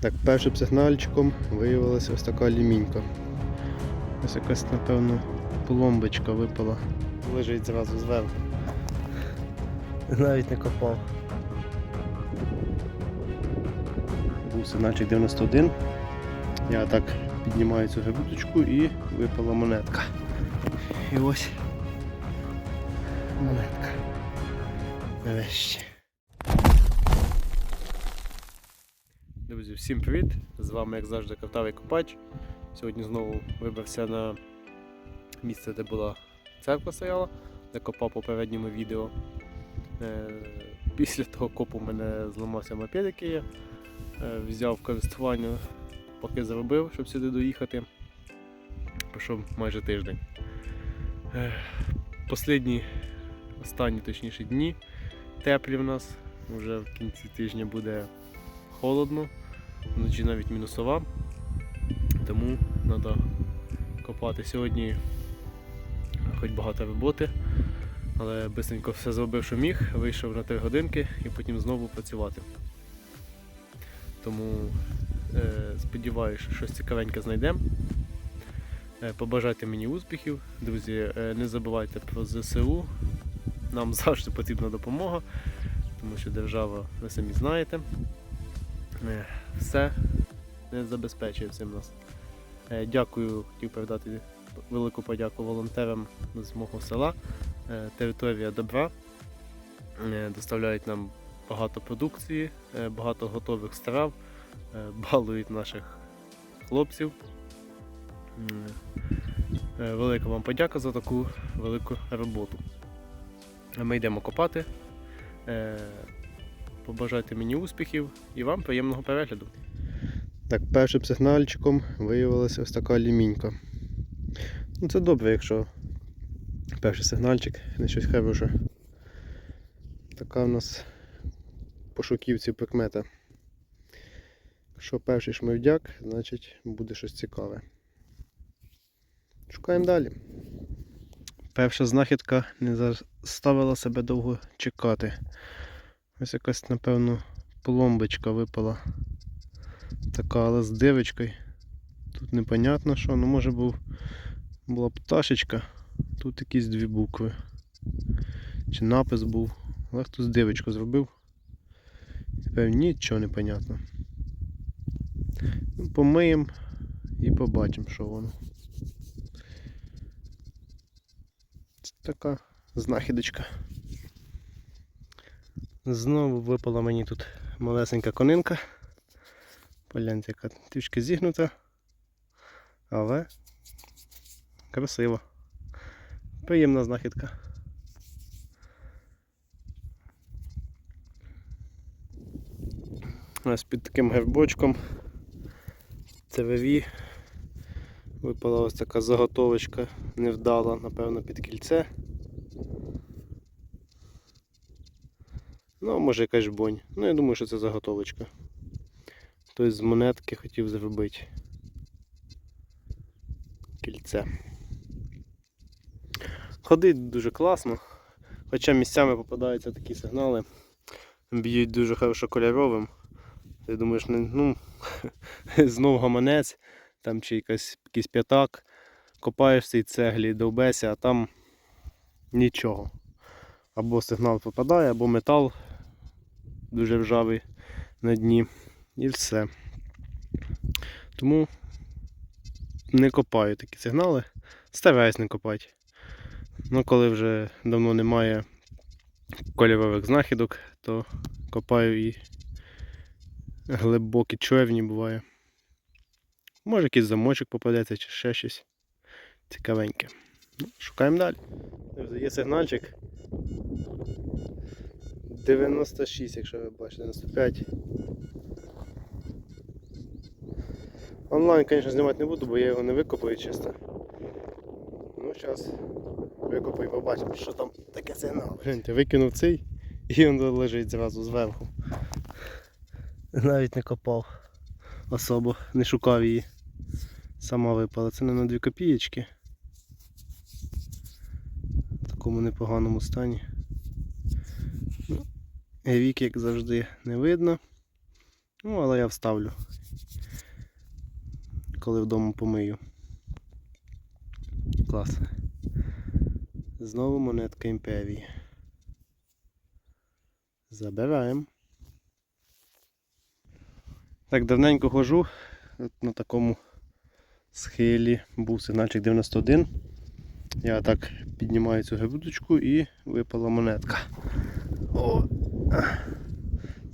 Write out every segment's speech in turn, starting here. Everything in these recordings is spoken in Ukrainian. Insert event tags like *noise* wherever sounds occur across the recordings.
Так, першим сигнальчиком виявилася ось така лімінька. Ось якась, напевно, пломбочка випала. Лежить зразу зверху. Навіть не копав. Був сигнальчик 91. Я так піднімаю цю грибуточку і випала монетка. І ось монетка. Нарешті. Друзі, всім привіт! З вами, як завжди, Картавий Копач. Сьогодні знову вибрався на місце, де була церква стояла, де копав попередньому відео. Е, Після того копу в мене зламався мопед, який я е, взяв користування, поки заробив, щоб сюди доїхати. Пройшов майже тиждень. Е, Послідні, останні точніше дні теплі в нас. Вже в кінці тижня буде холодно, вночі навіть мінусова. Тому треба копати сьогодні хоч багато роботи, але бисенько все зробив, що міг, вийшов на 3 годинки і потім знову працювати. Тому е, сподіваюся, що щось цікавеньке знайдемо. Е, побажайте мені успіхів. Друзі, е, не забувайте про ЗСУ. Нам *laughs* завжди потрібна допомога, тому що держава, ви самі знаєте, е, все не забезпечує всім нас. Е, Дякую, хотів передати велику подяку волонтерам з мого села. Е, Територія добра. Доставляють нам багато продукції, багато готових страв, балують наших хлопців. Велика вам подяка за таку велику роботу. Ми йдемо копати. Побажайте мені успіхів і вам приємного перегляду. Так, першим сигнальчиком виявилася ось така лімінька. Ну це добре, якщо перший сигнальчик не щось хороше. Така в нас пошуківці прикмета. Якщо перший шмивдяк, значить буде щось цікаве. Шукаємо далі. Перша знахідка не заставила себе довго чекати. Ось якась, напевно, пломбочка випала. Така, але з дивочкою. Тут непонятно що, ну може був, була пташечка. Тут якісь дві букви. Чи напис був. Але хтось дивочку зробив. Тепер нічого не понятно. Ну, помиємо і побачимо, що воно. Це така знахідочка. Знову випала мені тут малесенька конинка. Погляньте, яка трішки зігнута, але красиво. Приємна знахідка. Ось під таким гербочком ЦВВ випала ось така заготовочка невдала, напевно, під кільце. Ну, може якась бонь. Ну, я думаю, що це заготовочка. Хтось з монетки хотів зробити кільце. Ходить дуже класно, хоча місцями попадаються такі сигнали, б'ють дуже хорошо кольоровим. Ти думаєш, ну, *laughs* знов гаманець, там чи якась, якийсь п'ятак, копаєш в цій цеглі, довбеся, а там нічого. Або сигнал попадає, або метал дуже ржавий на дні. І все. Тому не копаю такі сигнали. Стараюсь не копати. Ну, коли вже давно немає кольорових знахідок, то копаю і глибокі човні буває. Може якийсь замочок попадеться чи ще щось цікавеньке. Ну, шукаємо далі. Є сигнальчик. 96, якщо ви бачите, 95. Онлайн, звісно, знімати не буду, бо я його не викопаю чисто. Ну, зараз викопаю, побачимо, що там таке сигнал. Гляньте, викинув цей і він лежить зразу зверху. Навіть не копав особо, не шукав її. Сама випала. Це не на 2 копієчки. В такому непоганому стані. Вік, як завжди, не видно. Ну, але я вставлю коли вдома помию. Клас. Знову монетка імперії. Забираємо. Так давненько хожу от на такому схилі був сигнальчик 91. Я так піднімаю цю грибуточку і випала монетка. О!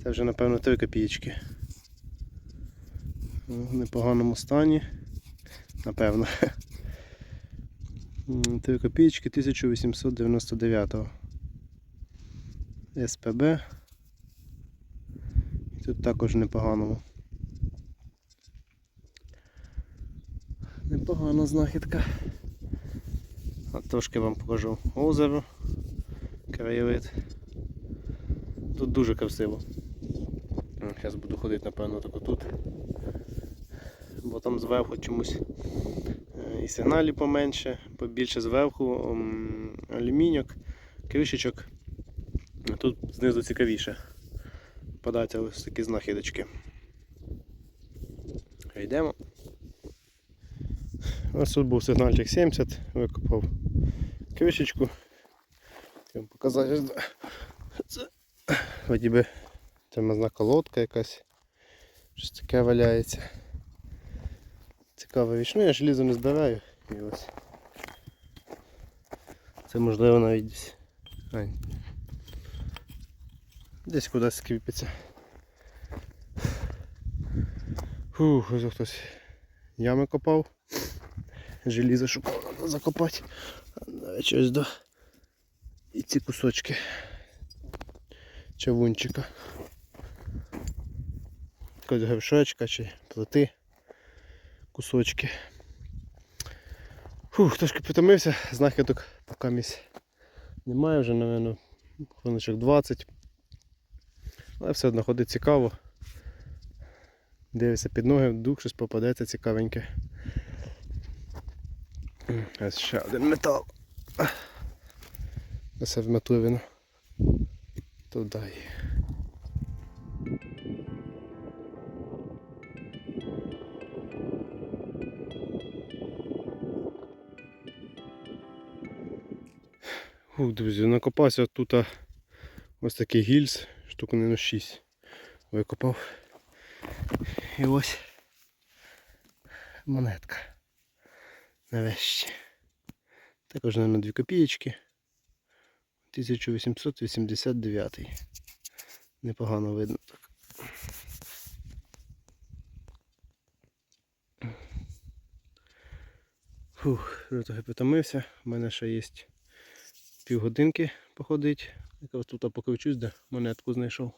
Це вже напевно 3 копійки. В непоганому стані. Напевно. *laughs* 3 копійки 1899 СПБ. І тут також в непоганому. Непогана знахідка. От трошки вам покажу озеро, краєвид. Тут дуже красиво. Зараз буду ходити, напевно, так тут. Бо там зверху чомусь е, і сигналі поменше, побільше зверху алюміньок, кришечок. Тут знизу цікавіше. Податься ось такі знахідочки. Йдемо. Ось тут був сигнальчик 70, викопав кришечку. Показати. Це вроді би тормозна колодка якась. Щось таке валяється. Цікава річ. Ну я желізо не збираю. І ось. Це можливо навіть десь. А, десь кудись скріпиться. Фух, ось хтось ями копав. Желізо шукав треба закопати. Давай щось до. І ці кусочки чавунчика. Якогось гершочка чи плити кусочки. Фух, трошки притомився, знахідок поки місць немає вже, напевно, хвилиночок 20. Але все одно ходить цікаво. Дивишся під ноги, дух щось попадеться цікавеньке. Ось ще один метал. Це в метливину. Туди. Ух, друзі, накопався тут ось такий гільз, штук на 6 викопав. І ось монетка. Нарешті. Також на 2 копієчки. 1889. Непогано видно так. Фух, трохи притомився. У мене ще є півгодинки походить. Якраз тут покривчусь, де монетку знайшов.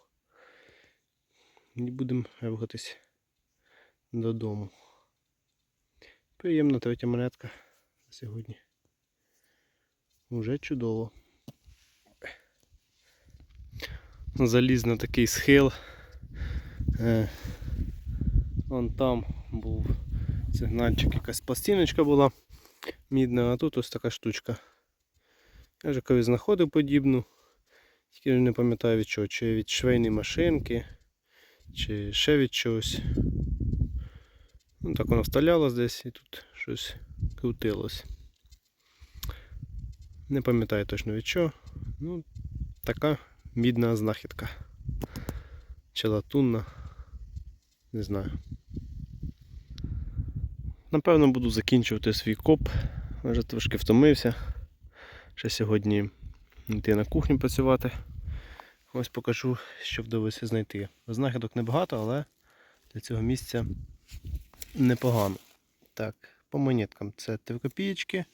І будемо рухатись додому. Приємна третя монетка сьогодні. Уже чудово. Заліз на такий схил. Е, Вон там був сигнальчик, якась пластиночка була мідна, а тут ось така штучка. Я вже колись знаходив подібну, тільки не пам'ятаю від чого, чи від швейної машинки, чи ще від чогось. Ну, так воно вставлялось десь і тут щось крутилось. Не пам'ятаю точно від чого. Ну, така мідна знахідка. Чи латунна. Не знаю. Напевно буду закінчувати свій коп. Вже трошки втомився. Ще сьогодні йти на кухню працювати. Ось покажу, що вдалося знайти. Знахідок небагато, але для цього місця непогано. Так, по монеткам це 3 копієчки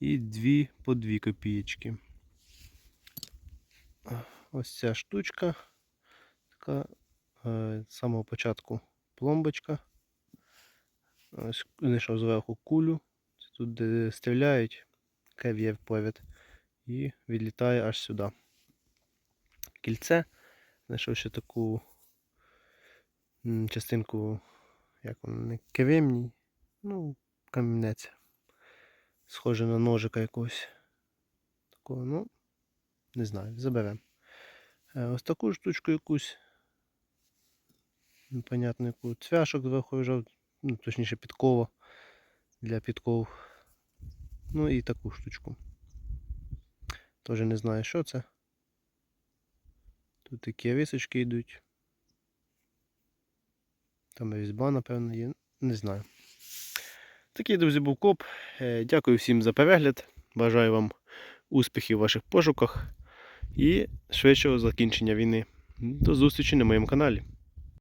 і 2 по 2 копієчки. Ось ця штучка. Така е, з самого початку пломбочка. Ось знайшов зверху кулю. Тут де стріляють, кев'єв повід. І відлітає аж сюди. Кільце. Знайшов ще таку частинку, як воно, не кремній, ну, камінець. Схоже на ножика якогось. Такого, ну, не знаю, заберемо. Е, Ось таку штучку якусь. Непонятно яку. Цвяшок зверху ну, точніше підкова для підков. Ну і таку штучку. Тоже не знаю, що це. Тут такі височки йдуть. Там різьба, напевно, є. Не знаю. Такий, друзі, був коп. Е, Дякую всім за перегляд. Бажаю вам успіхів в ваших пошуках і швидшого закінчення війни. До зустрічі на моєму каналі.